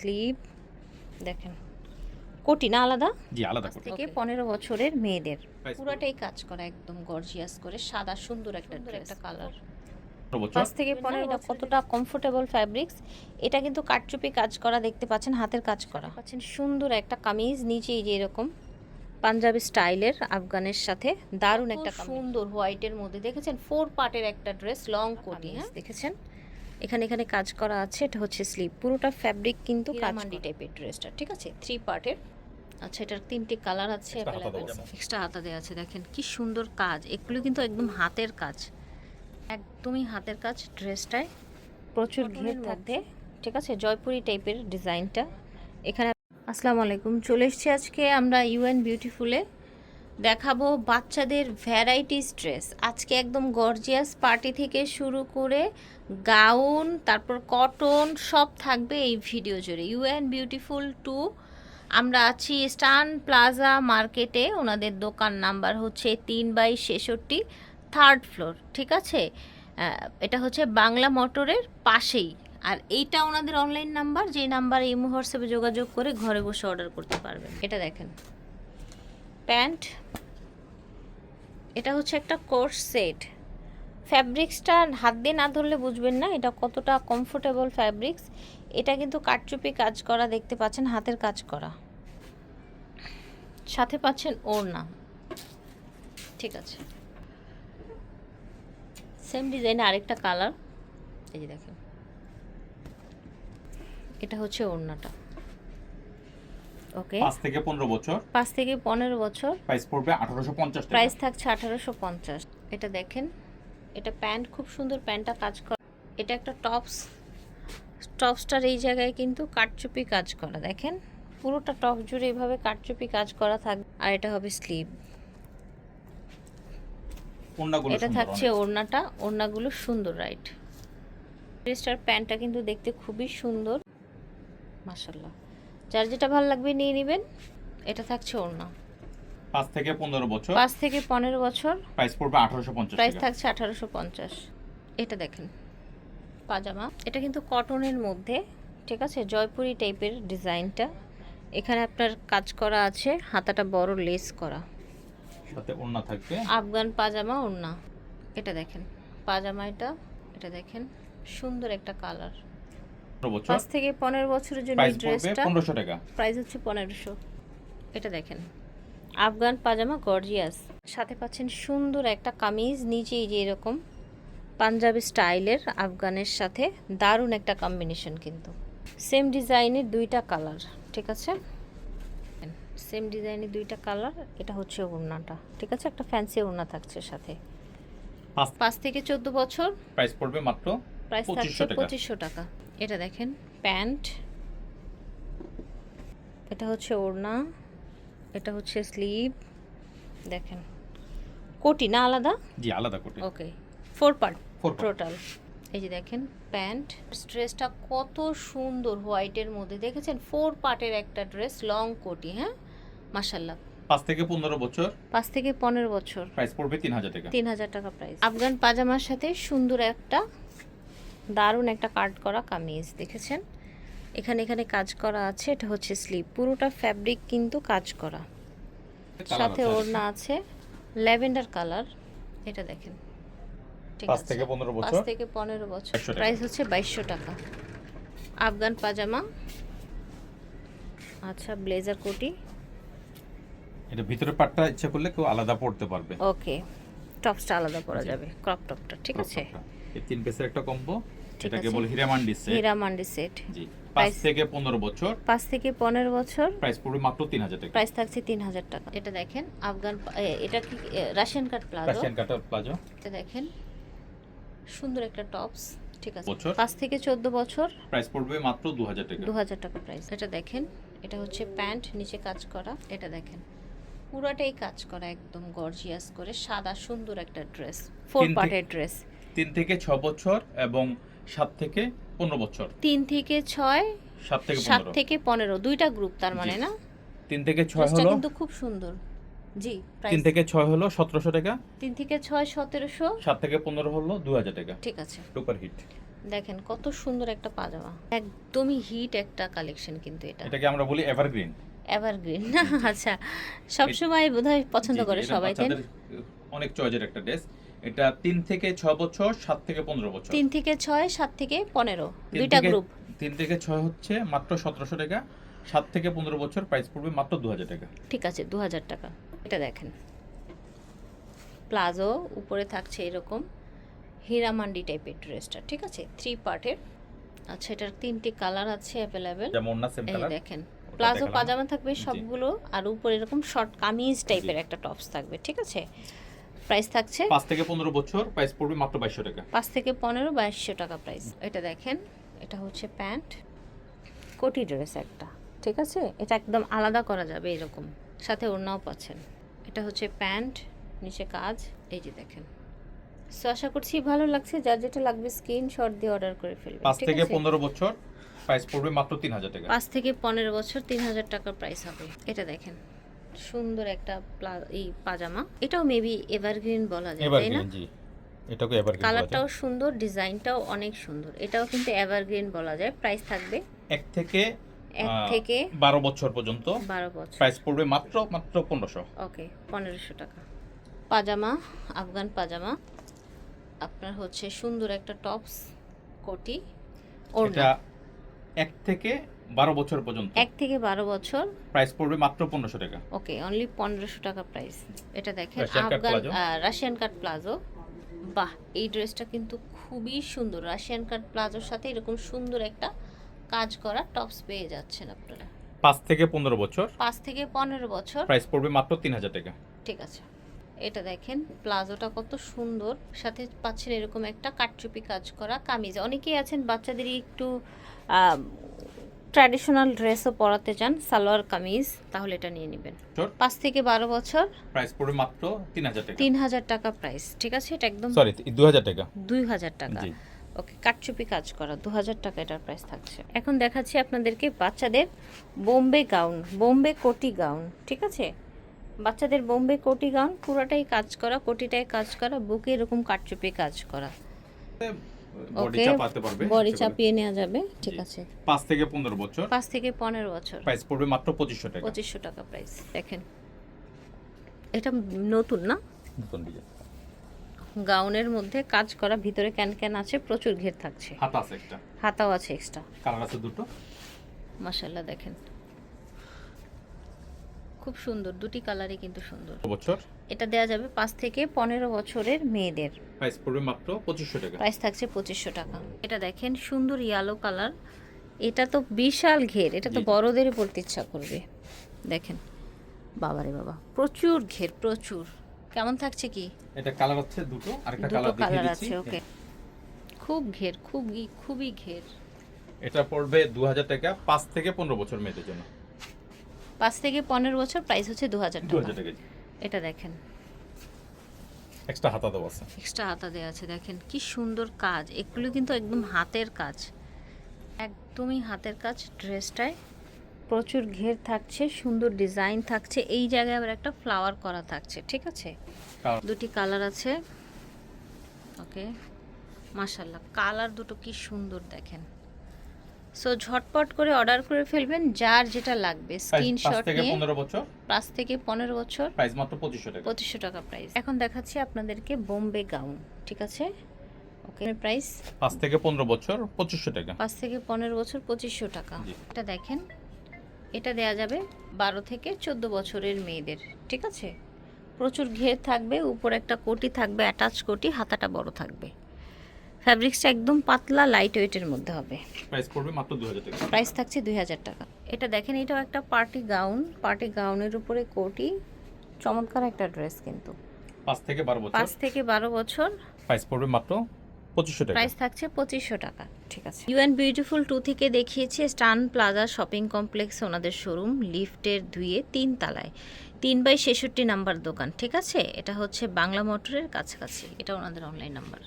Sleeve দেখেন কোটি না আলাদা? জি আলাদা করে থেকে পনেরো বছরের মেয়েদের। পুরোটাই কাজ করা একদম গর্জিয়াস করে সাদা সুন্দর একটা একটা কালার পাঁচ থেকে পনেরো এটা কতটা কমফোর্টেবল ফ্যাব্রিক্স এটা কিন্তু কাটচুপি কাজ করা দেখতে পাচ্ছেন হাতের কাজ করা। পাচ্ছেন সুন্দর একটা কামিজ নিচে এই যে এরকম পাঞ্জাবি স্টাইলের আফগানের সাথে দারুণ একটা সুন্দর হোয়াইটের মধ্যে দেখেছেন? ফোর পার্টের একটা ড্রেস লং কোটি হ্যাঁ? দেখেছেন? এখানে এখানে কাজ করা আছে এটা হচ্ছে স্লিপ। পুরোটা ফ্যাব্রিক কিন্তু কাজমান্ডি টাইপের ড্রেসটা ঠিক আছে? থ্রি পার্টের আচ্ছা এটার তিনটি কালার আছে। এক্সট্রা হাতা দেওয়া আছে দেখেন কি সুন্দর কাজ। এগুলো কিন্তু একদম হাতের কাজ। একদমই হাতের কাজ ড্রেসটায় প্রচুর ঘের মধ্যে। ঠিক আছে? জয়পুরি টাইপের ডিজাইনটা এখানে আসসালামু আলাইকুম। চলে এসেছি আজকে আমরা ইউএন বিউটিফুলে দেখাবো বাচ্চাদের ভ্যারাইটিস ড্রেস আজকে একদম গর্জিয়াস পার্টি থেকে শুরু করে গাউন তারপর কটন সব থাকবে এই ভিডিও জুড়ে। ইউএন বিউটিফুল টু আমরা আছি স্টান প্লাজা মার্কেটে ওনাদের দোকান নাম্বার হচ্ছে তিন বাই ছেষট্টি থার্ড ফ্লোর ঠিক আছে? এটা হচ্ছে বাংলা মোটরের পাশেই। আর এইটা ওনাদের অনলাইন নাম্বার যে নাম্বারে এই হোয়াটসঅ্যাপে যোগাযোগ করে ঘরে বসে অর্ডার করতে পারবেন। এটা দেখেন। প্যান্ট। এটা হচ্ছে একটা কোর্স সেট। ফ্যাব্রিক্সটা হাত দিয়ে না ধরলে বুঝবেন না, এটা কতটা কমফোর্টেবল ফ্যাব্রিক্স এটা কিন্তু কাটচুপি কাজ করা, দেখতে পাচ্ছেন হাতের কাজ করা। সাথে পাচ্ছেন ওড়না। ঠিক আছে। সেম ডিজাইনে আরেকটা কালার এই যে দেখেন। এটা হচ্ছে ওড়নাটা। ওকে। পাঁচ থেকে পনেরো বছর। পাঁচ থেকে পনেরো বছর। প্রাইস পড়বে আঠারোশো পঞ্চাশ টাকা। প্রাইস থাকছে আঠারোশো পঞ্চাশ। এটা দেখেন এটা প্যান্ট খুব সুন্দর প্যান্টটা কাজ করা এটা একটা টপস টপসটার এই জায়গায় কিন্তু কাটচুপি কাজ করা। দেখেন পুরোটা টপ জুড়ে এভাবে কাটচুপি কাজ করা থাকবে আর এটা হবে স্লিভ। এটা থাকছে। ওড়নাটা ওড়নাগুলো সুন্দর রাইট। ড্রেসটার প্যান্টটা কিন্তু দেখতে খুবই সুন্দর। মাসাল্লাহ যার যেটা ভালো লাগবে নিয়ে নেবেন। এটা থাকছে ওড়না। পাঁচ থেকে পনেরো বছর। পাঁচ থেকে পনেরো বছর। প্রাইস পড়বে আঠারোশো পঞ্চাশ প্রাইস থাকছে আঠারোশো পঞ্চাশ। এটা দেখেন। পাজামা। এটা কিন্তু কটনের মধ্যে ঠিক আছে? জয়পুরি টাইপের ডিজাইনটা। এখানে আপনার কাজ করা আছে হাতাটা বড় লেস করা। সাথে ওড়না থাকবে। আফগান পাজামা ওড়না। এটা দেখেন। পাজামা এটা এটা দেখেন। সুন্দর একটা কালার। বছর। পাঁচ থেকে পনেরো বছরের জন্য এই ড্রেসটা পনেরোশো টাকা। প্রাইস হচ্ছে পনেরোশো। এটা দেখেন। আফগান পাজামা গর্জিয়াস সাথে পাচ্ছেন সুন্দর একটা কামিজ নিচে এই যে এরকম পাঞ্জাবি স্টাইলের আফগানের সাথে দারুণ একটা কম্বিনেশন কিন্তু। সেম ডিজাইনের দুইটা কালার ঠিক আছে? সেম ডিজাইনের দুইটা কালার এটা হচ্ছে ওড়নাটা ঠিক আছে? একটা ফ্যান্সি ওড়না থাকছে সাথে। পাঁচ পাঁচ থেকে চোদ্দ বছর। প্রাইস পড়বে মাত্র প্রাইস থাকছে পঁচিশশো টাকা। এটা দেখেন প্যান্ট। এটা হচ্ছে ওড়না এটা হচ্ছে স্লিভ। দেখেন কোটি না আলাদা? জি আলাদা করে ওকে ফোর পার্ট। টোটাল। এই যে দেখেন প্যান্ট। ড্রেসটা কত সুন্দর হোয়াইটের মধ্যে। দেখেছেন? ফোর পার্টের একটা ড্রেস লং কোটি হ্যাঁ? মাসাল্লাহ পাঁচ থেকে পনেরো বছর। পাঁচ থেকে পনেরো বছর। প্রাইস পড়বে তিন হাজার টাকা। তিন হাজার টাকা প্রাইস আফগান পাজামার সাথে সুন্দর একটা দারুণ একটা কাট করা কামিজ দেখেছেন? এখানে এখানে কাজ করা আছে এটা হচ্ছে স্লিপ। পুরোটা ফ্যাব্রিক কিন্তু কাজ করা। সাথে ওড়না আছে ল্যাভেন্ডার কালার এটা দেখেন। ঠিক পাঁচ আছে। থেকে পনেরো পাঁচ বছর? থেকে পনেরো বছর। প্রাইস হচ্ছে বাইশশো টাকা। আফগান পাজামা। আচ্ছা ব্লেজার কোটি। এটা ভিতরে পাটটা ইচ্ছা করলে কেউ আলাদা পড়তে পারবে। ওকে টপসটা আলাদা পরা যাবে ক্রপ টপটা ঠিক আছে? এই তিন পিসের একটা কম্বো এটাকে বলে হিরামান্ডি সেট হীরা মান্ডি সেট জি। পাঁচ Price- থেকে পনেরো বছর। পাঁচ থেকে পনেরো বছর। প্রাইস পড়বে মাত্র তিন হাজার টাকা। প্রাইস থাকছে তিন হাজার টাকা। এটা দেখেন আফগান এটা কি রাশিয়ান কাট প্লাজো রাশিয়ান কাটার প্লাজো এটা দেখেন সুন্দর একটা টপস ঠিক আছে। বছর? পাঁচ থেকে চোদ্দ বছর। প্রাইস পড়বে মাত্র দু হাজার টাকা। দু হাজার টাকা প্রাইস এটা দেখেন এটা হচ্ছে প্যান্ট নিচে কাজ করা। এটা দেখেন পুরাটাই কাজ করা একদম গর্জিয়াস করে। সাদা সুন্দর একটা ড্রেস ফোর পার্টের ড্রেস তিন থেকে ছ বছর এবং সাত থেকে পনেরো বছর। তিন থেকে ছয় সাত থেকে সাত থেকে পনেরো দুইটা গ্রুপ তার মানে না? তিন থেকে ছয় হলো? কিন্তু খুব সুন্দর। জি তিন থেকে ছয় হলো সতেরোশো টাকা? তিন থেকে ছয় সতেরোশো? সাত থেকে পনেরো হলো দু হাজার টাকা। ঠিক আছে। সুপার হিট দেখেন কত সুন্দর একটা পাজামা। একদমই হিট একটা কালেকশন কিন্তু এটা। এটাকে আমরা বলি এভারগ্রিন এভারগ্রিন আচ্ছা সবসময় বোধহয় পছন্দ করে সবাই তাই অনেক চয়েজের একটা ড্রেস এটা তিন থেকে ছয় বছর সাত থেকে পনেরো বছর। তিন থেকে ছয় সাত থেকে পনেরো। তিন দুইটা গ্রুপ তিন থেকে ছয় হচ্ছে মাত্র সতেরোশো টাকা সাত থেকে পনেরো বছর প্রাইস পড়বে মাত্র দু হাজার টাকা। ঠিক আছে দু হাজার টাকা। এটা দেখেন। প্লাজো উপরে থাকছে এরকম হীরামান্ডি টাইপের ড্রেসটা ঠিক আছে? থ্রি পার্টের আচ্ছা এটার তিনটি কালার আছে অ্যাভেলেবেল যেমন না সেম কালার দেখেন। প্লাজো পাজামা থাকবে সবগুলো আর উপরে এরকম শর্ট কামিজ টাইপের একটা টপস থাকবে ঠিক আছে? প্রাইস থাকছে পাঁচ থেকে পনেরো বছর প্রাইস পড়বে মাত্র বাইশশো টাকা। পাঁচ থেকে পনেরো বাইশশো টাকা প্রাইস এটা দেখেন এটা হচ্ছে প্যান্ট। কোটি ড্রেস একটা ঠিক আছে? এটা একদম আলাদা করা যাবে এরকম। সাথে ওড়নাও পাচ্ছেন। এটা হচ্ছে প্যান্ট নিচে কাজ। এই যে দেখেন। সো আশা করছি ভালো লাগছে। যার যেটা লাগবে স্ক্রিনশট দিয়ে অর্ডার করে ফেলবেন পাঁচ ঠিক থেকে আছে? পনেরো বছর প্রাইস পড়বে মাত্র তিন হাজার টাকা। পাঁচ থেকে পনেরো বছর তিন হাজার টাকার প্রাইস হবে। এটা দেখেন। সুন্দর একটা এই পাজামা। এটাও মেবি এভারগ্রিন বলা যায় তাই না? জি। এটাকে এভারগ্রিন কালারটাও সুন্দর ডিজাইনটাও অনেক সুন্দর। এটাও কিন্তু এভারগ্রিন বলা যায়। প্রাইস থাকবে? এক থেকে এক থেকে বারো বছর পর্যন্ত। বারো বছর। প্রাইস পড়বে মাত্র মাত্র পনেরোশো। ওকে পনেরোশো টাকা। পাজামা আফগান পাজামা। আপনার হচ্ছে সুন্দর একটা টপস কোটি এটা এক থেকে বারো বছর পর্যন্ত। এক থেকে বারো বছর। প্রাইস পড়বে মাত্র পনেরোশো টাকা। ওকে অনলি পনেরোশো টাকা প্রাইস এটা দেখেন আফগান? রাশিয়ান কাট প্লাজো বাহ এই ড্রেসটা কিন্তু খুবই সুন্দর। রাশিয়ান কাট প্লাজোর সাথে এরকম সুন্দর একটা কাজ করা টপস পেয়ে যাচ্ছেন আপনারা। পাঁচ থেকে পনেরো বছর। পাঁচ থেকে পনেরো বছর। প্রাইস পড়বে মাত্র তিন হাজার টাকা। ঠিক আছে। এটা দেখেন প্লাজোটা কত সুন্দর। সাথে পাচ্ছেন এরকম একটা কাটচুপি কাজ করা কামিজ। অনেকেই আছেন বাচ্চাদেরই একটু ট্র্যাডিশনাল ড্রেসও পরাতে চান সালোয়ার কামিজ তাহলে এটা নিয়ে নেবেন। পাঁচ থেকে বারো বছর। প্রাইস পড়বে মাত্র তিন হাজার টাকা। তিন হাজার টাকা প্রাইস ঠিক আছে? এটা একদম সরি দু হাজার টাকা। দুই হাজার টাকা। ওকে কাটচুপি কাজ করা দু হাজার টাকা এটার প্রাইস থাকছে। এখন দেখাচ্ছি আপনাদেরকে বাচ্চাদের বোম্বে গাউন বোম্বে কোটি গাউন ঠিক আছে? বাচ্চাদের বোম্বে কোটি গাউন পুরোটাই কাজ করা কোটিটাই কাজ করা বুকে এরকম কাটচুপি কাজ করা। বডি চাপাতে পারবে বডি চাপিয়ে নেওয়া যাবে ঠিক আছে। পাঁচ থেকে পনেরো বছর। পাঁচ থেকে পনেরো বছর। প্রাইস পড়বে মাত্র পঁচিশশো টাকা। পঁচিশশো টাকা প্রাইস দেখেন। এটা নতুন না? নতুন ডিজাইন গাউনের মধ্যে কাজ করা ভিতরে ক্যান ক্যান আছে প্রচুর ঘের থাকছে। হাত আছে একটা। হাতাও আছে এক্সট্রা কালার আছে দুটো। মাশাল্লাহ দেখেন। খুব সুন্দর দুটি কালারই কিন্তু সুন্দর। বছর? এটা দেওয়া যাবে পাঁচ থেকে পনেরো বছরের মেয়েদের। প্রাইস পড়বে মাত্র পঁচিশশো টাকা। প্রাইস থাকছে পঁচিশশো টাকা। এটা দেখেন সুন্দর ইয়েলো কালার এটা তো বিশাল ঘের এটা তো জি। বড়দেরই পড়তে ইচ্ছা করবে। দেখেন বাবারে বাবা প্রচুর ঘের প্রচুর। কেমন থাকছে কি? এটা কালার হচ্ছে দুটো আরেকটা দুটো কালার দেখিয়ে দিচ্ছি। আছে ওকে খুব ঘের খুব খুবই ঘের। এটা পড়বে দু হাজার টাকা পাঁচ থেকে পনেরো বছর মেয়েদের জন্য। পাঁচ থেকে পনেরো বছর প্রাইস হচ্ছে দু হাজার টাকা এটা দেখেন। এক্সট্রা হাতা দেওয়া আছে। এক্সট্রা হাতা দেওয়া আছে দেখেন কি সুন্দর কাজ। এগুলো কিন্তু একদম হাতের কাজ। একদমই হাতের কাজ ড্রেসটায়। প্রচুর ঘের থাকছে সুন্দর ডিজাইন থাকছে। এই জায়গায় আবার একটা ফ্লাওয়ার করা থাকছে ঠিক আছে? দুটি কালার আছে। ওকে মাশাল্লাহ কালার দুটো কি সুন্দর দেখেন। সো ঝটপট করে অর্ডার করে ফেলবেন যার যেটা লাগবে। স্ক্রিনশট থেকে নিয়ে পনেরো বছর। পাঁচ থেকে পনেরো বছর। প্রাইস মাত্র পঁচিশশো টাকা। পঁচিশশো টাকা প্রাইস এখন দেখাচ্ছি আপনাদেরকে বোম্বে গাউন ঠিক আছে? ওকে প্রাইস পাঁচ থেকে পনেরো বছর পঁচিশশো টাকা। পাঁচ থেকে পনেরো বছর পঁচিশশো টাকা। এটা দেখেন এটা দেয়া যাবে বারো থেকে চোদ্দ বছরের মেয়েদের ঠিক আছে? প্রচুর ঘের থাকবে উপর একটা কোটি থাকবে অ্যাটাচ কোটি হাতাটা বড় থাকবে। ফ্যাব্রিক্সটা একদম পাতলা লাইট ওয়েটের মধ্যে হবে। প্রাইস পড়বে মাত্র দু হাজার টাকা। প্রাইস থাকছে দুই হাজার টাকা। এটা দেখেন এটাও একটা পার্টি গাউন পার্টি গাউনের উপরে কোটি। চমৎকার একটা ড্রেস কিন্তু। পাঁচ থেকে বারো বছর। পাঁচ থেকে বারো বছর। প্রাইস পড়বে মাত্র পঁচিশশো টাকা। প্রাইস থাকছে পঁচিশশো টাকা। ঠিক আছে। ইউ ইউএন বিউটিফুল টু থেকে দেখিয়েছি স্টান প্লাজা শপিং কমপ্লেক্স ওনাদের শোরুম লিফটের দুইয়ে তিন তালায়। তিন বাই ছেষট্টি নাম্বার দোকান ঠিক আছে? এটা হচ্ছে বাংলা মোটরের কাছাকাছি। এটা ওনাদের অনলাইন নাম্বার